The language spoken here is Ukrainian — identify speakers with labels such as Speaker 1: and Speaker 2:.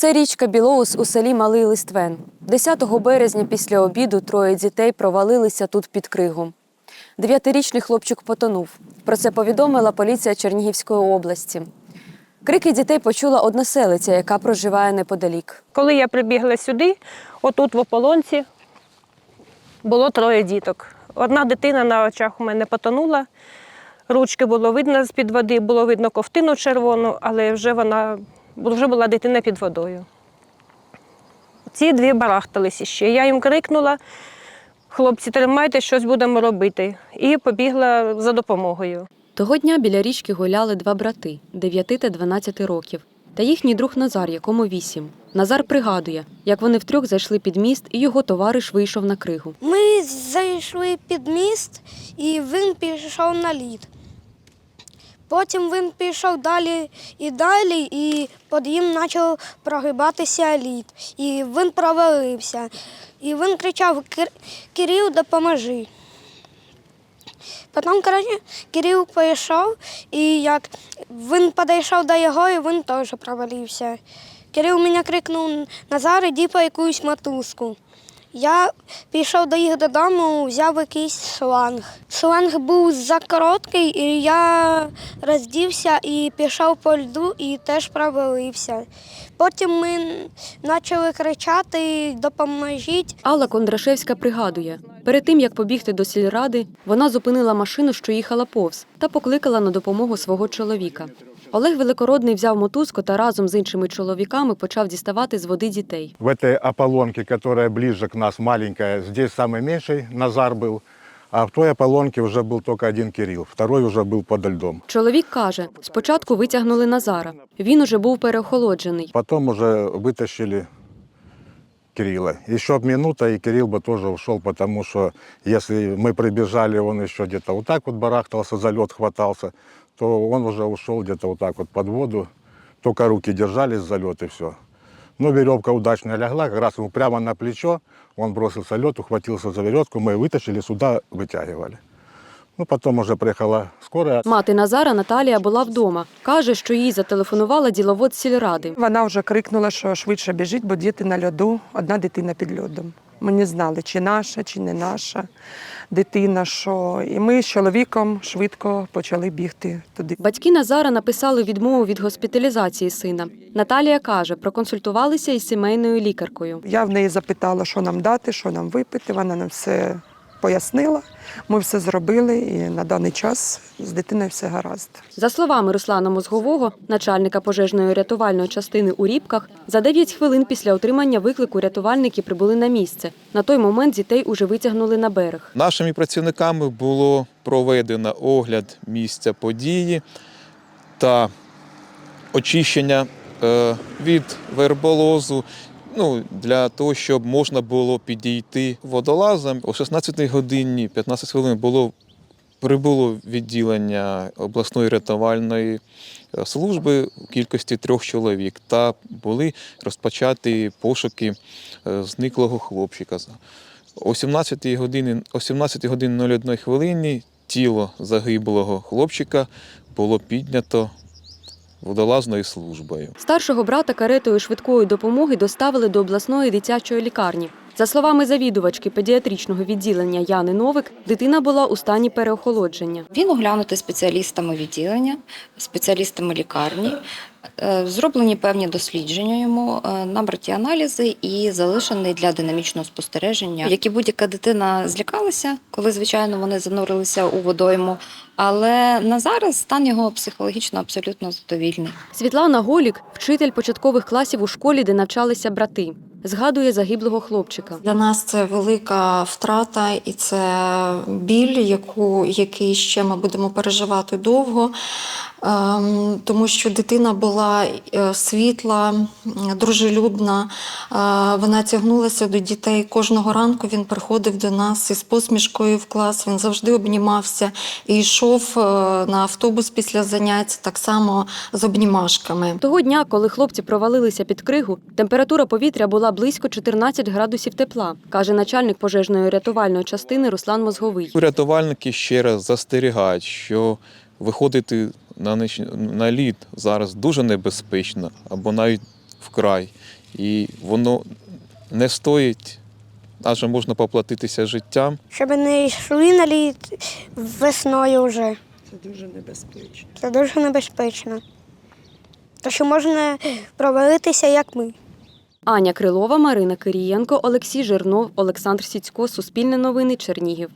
Speaker 1: Це річка Білоус у селі Малий Листвен. 10 березня після обіду троє дітей провалилися тут під кригу. Дев'ятирічний хлопчик потонув. Про це повідомила поліція Чернігівської області. Крики дітей почула односелиця, яка проживає неподалік.
Speaker 2: Коли я прибігла сюди, отут в ополонці було троє діток. Одна дитина на очах у мене потонула. Ручки було видно з-під води, було видно ковтину червону, але вже вона вже була дитина під водою. Ці дві барахтались іще. Я їм крикнула: хлопці, тримайте, щось будемо робити. І побігла за допомогою.
Speaker 1: Того дня біля річки гуляли два брати 9 та 12 років. Та їхній друг Назар, якому 8. Назар пригадує, як вони втрьох зайшли під міст, і його товариш вийшов на кригу.
Speaker 3: Ми зайшли під міст і він пішов на лід. Потім він пішов далі і далі, і під ним почав прогибатися лід. І він провалився. І він кричав: Кирил, допоможи. Потім Кирил пішов, і як він підійшов до його, і він теж провалився. Кирил мене крикнув Назар, іди по якусь мотузку. Я пішов до їх додому, взяв якийсь шланг. Шланг був закороткий, і я роздівся і пішов по льду і теж провалився. Потім ми почали кричати Допоможіть.
Speaker 1: Алла Кондрашевська пригадує, перед тим як побігти до сільради, вона зупинила машину, що їхала повз, та покликала на допомогу свого чоловіка. Олег Великородний взяв мотузку та разом з іншими чоловіками почав діставати з води дітей.
Speaker 4: В этой ополонке, которая ближе к нас, маленькая, здесь самый меньший Назар был, а в той ополонке уже был только один Кирилл, второй уже был подо льдом.
Speaker 1: Чоловік каже, спочатку витягнули Назара. Він уже був переохолоджений.
Speaker 4: Потом уже вытащили Кирилла. Еще б минута, и Кирилл бы тоже ушел, потому что если мы прибежали, он еще где-то вот так вот барахтался, за лед хватался, то он уже ушел где-то вот так вот под воду. Только руки держались за лед и все. Но веревка удачно лягла, как раз ему прямо на плечо. Он бросился лед, ухватился за веревку, мы вытащили, сюда вытягивали. Ну, потом уже приехала скорая.
Speaker 1: Мати Назара Наталія була вдома. Каже, що їй зателефонувала діловод сільради.
Speaker 5: Вона вже крикнула, що швидше біжіть, бо діти на льоду, одна дитина під льодом. Ми не знали, чи наша, чи не наша дитина, що. І ми з чоловіком швидко почали бігти туди.
Speaker 1: Батьки Назара написали відмову від госпіталізації сина. Наталія каже, проконсультувалися із сімейною лікаркою.
Speaker 5: Я в неї запитала, що нам дати, що нам випити. Вона нам все пояснила. Ми все зробили, і на даний час з дитиною все гаразд.
Speaker 1: За словами Руслана Мозгового, начальника пожежної рятувальної частини у Рібках, за 9 хвилин після отримання виклику рятувальники прибули на місце. На той момент дітей уже витягнули на берег.
Speaker 6: Нашими працівниками було проведено огляд місця події та очищення е, від верболозу. Ну, для того, щоб можна було підійти водолазам. О 16 годині 15 хвилин було прибуло відділення обласної рятувальної е, служби у кількості трьох чоловік та були розпочаті пошуки е, зниклого хлопчика. О 17 годині, о 17 годині 01 хвилині тіло загиблого хлопчика було піднято водолазною службою.
Speaker 1: Старшого брата каретою швидкої допомоги доставили до обласної дитячої лікарні. За словами завідувачки педіатричного відділення Яни Новик, дитина була у стані переохолодження.
Speaker 7: Він оглянутий спеціалістами відділення, спеціалістами лікарні. Е, Зроблені певні дослідження йому, е, набраті аналізи і залишений для динамічного спостереження. Як і будь-яка дитина злякалася, коли звичайно вони занурилися у водойму. Але на зараз стан його психологічно абсолютно задовільний.
Speaker 1: Світлана Голік, вчитель початкових класів у школі, де навчалися брати. Згадує загиблого хлопчика.
Speaker 8: Для нас це велика втрата і це біль, яку, який ще ми будемо переживати довго, тому що дитина була е, світла, дружелюбна. е, Вона тягнулася до дітей. Кожного ранку він приходив до нас із посмішкою в клас. Він завжди обнімався і йшов е, на автобус після занять так само з обнімашками.
Speaker 1: Того дня, коли хлопці провалилися під кригу, температура повітря була близько 14 градусів тепла, каже начальник пожежної рятувальної частини Руслан Мозговий.
Speaker 6: Рятувальники ще раз застерігають, що виходити на, ніч- на лід зараз дуже небезпечно, або навіть вкрай. І воно не стоїть, адже можна поплатитися життям.
Speaker 3: Щоб не йшли на лід весною вже.
Speaker 5: Це дуже небезпечно.
Speaker 3: Це дуже небезпечно. То що можна провалитися, як ми.
Speaker 1: Аня Крилова, Марина Кирієнко, Олексій Жирнов, Олександр Сіцько, Суспільне новини, Чернігів.